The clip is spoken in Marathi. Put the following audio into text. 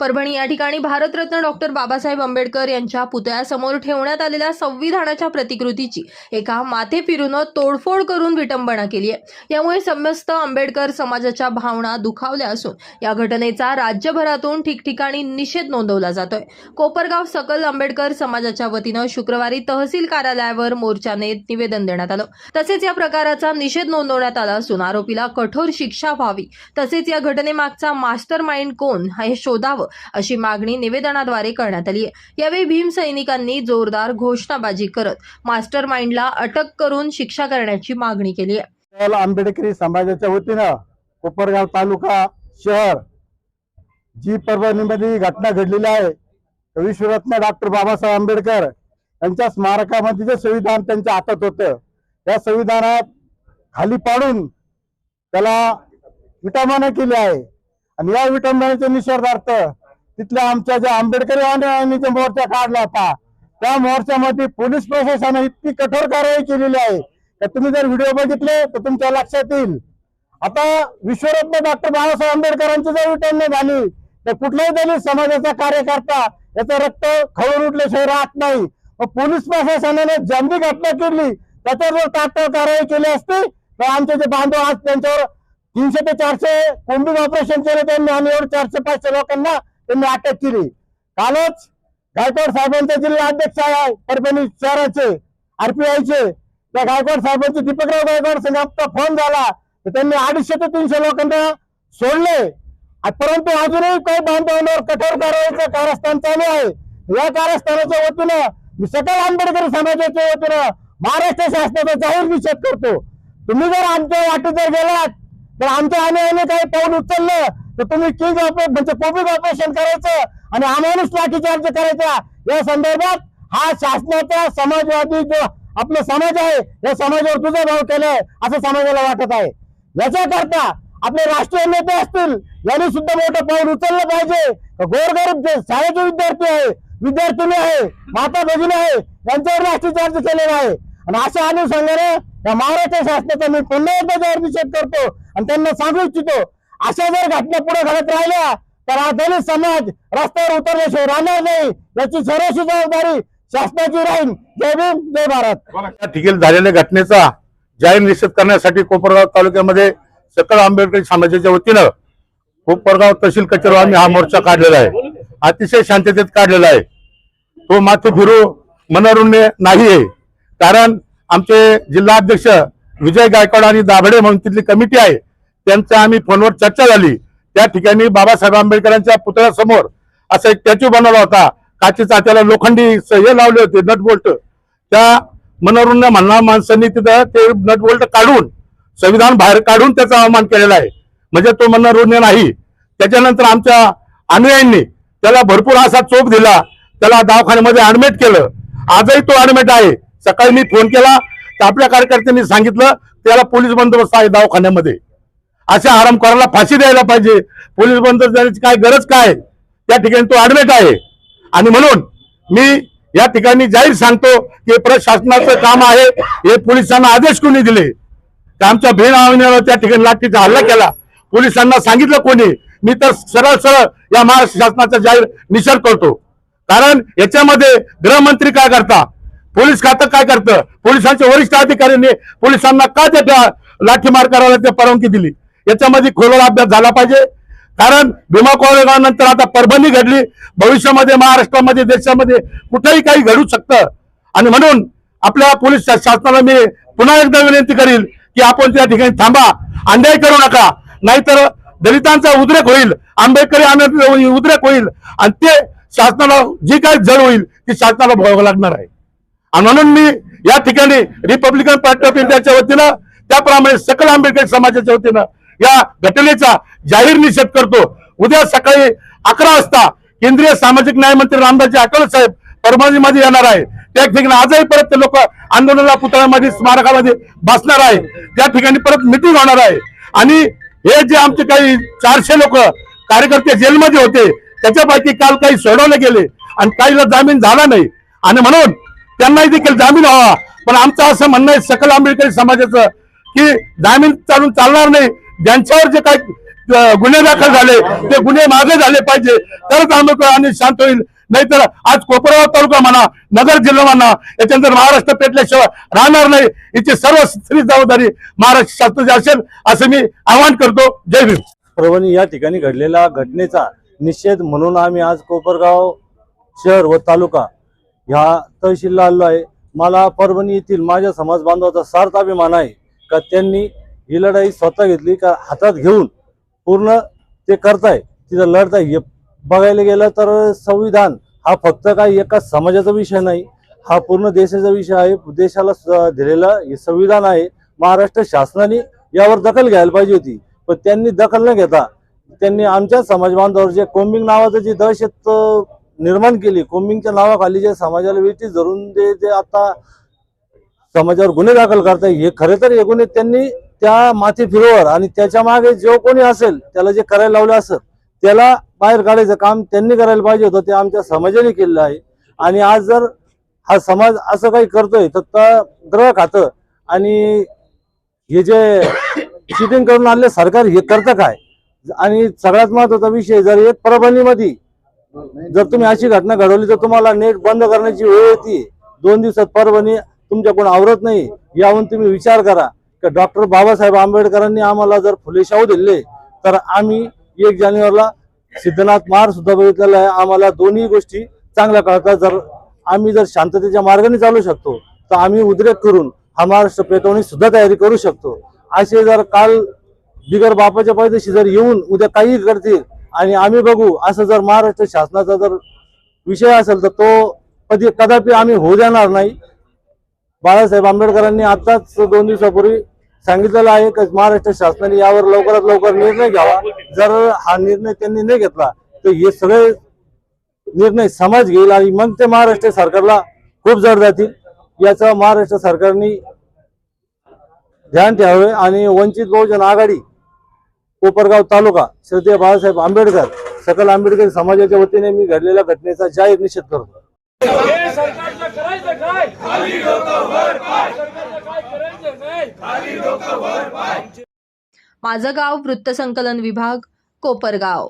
परभणी या ठिकाणी भारतरत्न डॉक्टर बाबासाहेब आंबेडकर यांच्या पुतळ्यासमोर ठेवण्यात आलेल्या संविधानाच्या प्रतिकृतीची एका माथे फिरून तोडफोड करून विटंबना केली आहे. यामुळे समस्त आंबेडकर समाजाच्या भावना दुखावल्या असून या घटनेचा राज्यभरातून ठिकठिकाणी निषेध नोंदवला जातोय. कोपरगाव सकल आंबेडकर समाजाच्या वतीनं शुक्रवारी तहसील कार्यालयावर मोर्चाने निवेदन देण्यात आलं. तसेच या प्रकाराचा निषेध नोंदवण्यात आला असून आरोपीला कठोर शिक्षा व्हावी. तसेच या घटनेमागचा मास्टर माइंड कोण हे शोधावं अशी मागणी निवेदनाद्वारे करण्यात आली. यावेळी भीम सैनिकांनी जोरदार घोषणाबाजी करत मास्टर माइंडला अटक करून शिक्षा करण्याची मागणी केली आहे. आंबेडकरी समाजाच्या वतीनं कोपरगाव तालुका शहर जी परभणीमध्ये ही घटना घडलेली आहे विश्वरत्न डॉक्टर बाबासाहेब आंबेडकर यांच्या स्मारकामध्ये जे संविधान त्यांच्या हातात होतं त्या संविधानात खाली पाडून त्याला विटामाना केली आहे. आणि या विटंबनेच्या निषेधार्थ तिथल्या आमच्या ज्या आंबेडकरी मोर्चा काढला होता त्या मोर्चामध्ये पोलीस प्रशासनाने इतकी कठोर कारवाई केलेली आहे तर तुम्ही जर व्हिडिओ बघितले तर तुमच्या लक्षात येईल. आता विश्वरत्न डॉक्टर बाबासाहेब आंबेडकरांची जर विटंबना झाली तर कुठल्याही दलित समाजाचा कार्यकर्ता याचं रक्त खळून उठल्याशिवाय राहत नाही. मग पोलीस प्रशासनाने ज्यांनी घटना केली त्याच्यावर जर तात्काळ कारवाई केली असती तर आमचे जे बांधव आज त्यांच्यावर तीनशे ते चारशे कोंबिंग ऑपरेशन केले त्यांनी आणि एवढे चारशे पाचशे लोकांना त्यांनी अटक केली. कालच गायकवाड साहेबांचे जिल्हा अध्यक्ष आहे परभणी शहराचे आरपीआयचे. त्या गायकवाड साहेबांचे दीपकराव गायकवाड संघाचा फोन झाला तर त्यांनी अडीचशे ते तीनशे लोकांना सोडले. परंतु अजूनही काही बांधवांवर कठोर कारवाईचं कारस्थान चालू आहे. या कारस्थानाच्या वतीनं मी सकल आंबेडकर समाजाच्या वतीनं महाराष्ट्र शासनाचा जाहीर निषेध करतो. तुम्ही जर आमच्या वाटेत जर गेलात तर आमच्या आम्ही काही पाऊल उचललं तर तुम्ही किंग ऑपरेशन म्हणजे कोविड ऑपरेशन करायचं आणि आम्हालाच लाठीचार्ज करायचा. या संदर्भात हा शासनाचा समाजवादी जो आपला समाज आहे या समाजावर तुझा भाव केलाय असं समाजाला वाटत आहे. याच्याकरता आपले राष्ट्रीय नेते असतील यांनी सुद्धा मोठं पाऊल उचललं पाहिजे. गोरगरीब शाळेचे विद्यार्थी आहे विद्यार्थिनी आहे माता भगिनी आहे यांच्यावर लाठीचार्ज केलेला आहे. आणि अशा अनुषंगाने या महाराष्ट्र शासनाचा मी पुन्हा एकदा जाहीर निषेध करतो आणि त्यांना सांगू इच्छितो अशा जर घटना पुढे घडत राहिल्या तर हा दलित समाज रस्त्यावर उतरल्याशिवाय राहणार नाही याची सर्वशी जबाबदारी शासनाची राहील. जय भीम जय भारत. ठिकाणी झालेल्या घटनेचा जाहीर निषेध करण्यासाठी कोपरगाव तालुक्यामध्ये सकल आंबेडकर समाजाच्या वतीनं कोपरगाव तहसील कचेरीवर आम्ही हा मोर्चा काढलेला आहे. अतिशय शांततेत काढलेला आहे. तो माथे फिरू मनोरुण्य नाही आहे कारण आमचे जिल्हाध्यक्ष विजय गायकवाड आणि दाभडे म्हणून तिथली कमिटी आहे त्यांचा आम्ही फोनवर चर्चा झाली. त्या ठिकाणी बाबासाहेब आंबेडकरांच्या पुतळ्यासमोर असा एक स्टॅच्यू बनवला होता. काचेचा त्याला लोखंडी हे लावले होते नट बोल्ट. त्या मनोरुण्य म्हणणार माणसांनी तिथं ते नट बोल्ट काढून संविधान बाहेर काढून त्याचा अवमान केलेला आहे. म्हणजे तो मनोरुण्य नाही. त्याच्यानंतर आमच्या अनुयायांनी त्याला भरपूर असा चोप दिला. त्याला दवाखान्यामध्ये ऍडमिट केलं. आजही तो ऍडमिट आहे. सकाळी मी फोन केला तर आपल्या कार्यकर्त्यांनी सांगितलं त्याला पोलीस बंदोबस्त आहे दवाखान्यामध्ये. अशा आरामखोराला फाशी द्यायला पाहिजे. पोलीस बंदोबस्त देण्याची काय गरज काय? त्या ठिकाणी तो ऍडमिट आहे. आणि म्हणून मी या ठिकाणी जाहीर सांगतो की प्रशासनाचं काम आहे. हे पोलिसांना आदेश कोणी दिले? तर आमच्या बहीण आविण्यावर त्या ठिकाणी लाठीचा हल्ला केला. पोलिसांना सांगितलं कोणी? मी तर सरळ सरळ या महाराष्ट्र शासनाचा जाहीर निषेध करतो. कारण याच्यामध्ये गृहमंत्री काय करता? पोलीस खातं काय करतं? पोलिसांच्या वरिष्ठ अधिकाऱ्यांनी पोलिसांना का त्या लाठीमार करायला ते परवानगी दिली? याच्यामध्ये खोलवर अभ्यास झाला पाहिजे. कारण भीमा कोरेगावनंतर आता परभणी घडली. भविष्यामध्ये महाराष्ट्रामध्ये देशामध्ये कुठेही काही घडू शकतं. आणि म्हणून आपल्या पोलीस शासनाला मी पुन्हा एकदा विनंती करील की आपण त्या ठिकाणी थांबा. अन्याय करू नका. नाहीतर दलितांचा उद्रेक होईल. आंबेडकरी आंबेडकरी उद्रेक होईल. आणि ते शासनाला जी काही जड होईल ती शासनाला भोगावं लागणार आहे. म्हणून मी या ठिकाणी रिपब्लिकन पार्टी ऑफ इंडियाच्या वतीनं त्याप्रमाणे सकल आंबेडकर समाजाच्या वतीनं या घटनेचा जाहीर निषेध करतो. उद्या सकाळी अकरा वाजता केंद्रीय सामाजिक न्याय मंत्री रामदासजी आठवले साहेब परभणीमध्ये येणार आहे. त्या ठिकाणी आजही परत ते लोक आंदोलनाला पुतळ्यामध्ये स्मारकामध्ये बसणार आहे. त्या ठिकाणी परत मिटिंग होणार आहे. आणि हे जे आमचे काही चारशे लोक कार्यकर्ते जेलमध्ये होते त्याच्यापैकी काल काही सोडवले गेले आणि काहीला जामीन झाला नाही. आणि म्हणून त्यांनाही देखील जामीन व्हावा पण आमचं असं म्हणणं आहे सकल आंबेडकरी समाजाचं की जामीन चालून चालणार नाही. ज्यांच्यावर जे काही गुन्हे दाखल झाले ते गुन्हे मागे झाले पाहिजे. तरच आंबेडकर आणि शांत होईल. नाहीतर आज कोपरगाव तालुका म्हणा नगर जिल्हा म्हणा याच्यानंतर महाराष्ट्र पेटल्याशिवाय राहणार नाही. याची सर्व स्त्री जबाबदारी महाराष्ट्र शास्त्राची असेल असं मी आवाहन करतो. जय भीम. परभणी या ठिकाणी घडलेल्या घटनेचा निषेध म्हणून आम्ही आज कोपरगाव शहर व तालुका ह्या तहसीलला आलो आहे. मला परभणी येथील माझ्या समाज बांधवाचा सार्थ अभिमान आहे का त्यांनी ही लढाई स्वतः घेतली का हातात घेऊन पूर्ण ते करताय. तिथं लढताय. हे बघायला गेलं तर संविधान हा फक्त काय एका समाजाचा विषय नाही. हा पूर्ण देशाचा विषय आहे. देशाला स- दिलेलं हे संविधान आहे. महाराष्ट्र शासनाने यावर दखल घ्यायला पाहिजे होती. पण त्यांनी दखल न घेता त्यांनी आमच्या समाज बांधवावर जे कोंबिंग नावाचं जी दहशत निर्माण केली. कोम्बिंगच्या नावाखाली जे समाजाला वेठी धरून जे ते आता समाजावर गुन्हे दाखल करताय हे खरे तर हे गुन्हे त्यांनी त्या माथी फिरोवर आणि त्याच्यामागे जो कोणी असेल त्याला जे करायला लावलं असेल त्याला बाहेर काढायचं काम त्यांनी करायला पाहिजे होतं. ते आमच्या समाजाने केलेलं आहे. आणि आज जर हा समाज असं काही करतोय तर त्या ग्रह खातं. आणि हे जे चिटिंग करून आणले सरकार हे करतं काय? आणि सगळ्यात महत्त्वाचा विषय जर एक परभणीमध्ये जर तुम्ही अशी घटना घडवली तर तुम्हाला नेट बंद करण्याची वेळ येते. दोन दिवसात परभणी तुमच्याकडून आवरत नाही. याहून तुम्ही विचार करा. की डॉक्टर बाबासाहेब आंबेडकरांनी आम्हाला जर फुले शाहू दिले तर आम्ही एक जानेवारीला सिद्धनाथ महार सुद्धा बघितलेला आहे. आम्हाला दोन्ही गोष्टी चांगल्या कळतात. जर आम्ही जर शांततेच्या मार्गाने चालू शकतो तर आम्ही उद्रेक करून हा महाराष्ट्र पेटवणी सुद्धा तयारी करू शकतो. असे जर काल बिगर बापाच्या पैदाशी जर येऊन उद्या काही करतील आणि आम्ही बघू. असं जर महाराष्ट्र शासनाचा जर विषय असेल तर तो कधी कदापि आम्ही होऊ देणार नाही. बाळासाहेब आंबेडकरांनी आताच दोन दिवसापूर्वी सांगितलेलं आहे की महाराष्ट्र शासनाने यावर लवकरात लवकर निर्णय घ्यावा. जर हा निर्णय त्यांनी नाही घेतला तर हे सगळे निर्णय समाज घेईल आणि मग ते महाराष्ट्र सरकारला खूप जड जातील. याचं महाराष्ट्र सरकारने ध्यान ठेवावे आणि वंचित बहुजन आघाडी कोपरगाव तालुका श्रद्धेय बाळासाहेब आंबेडकर सकल आंबेडकर समाजाच्या वतीने मी घडलेल्या घटनेचा जाहीर निषेध करतो. माझं गाव वृत्तसंकलन विभाग कोपरगाव.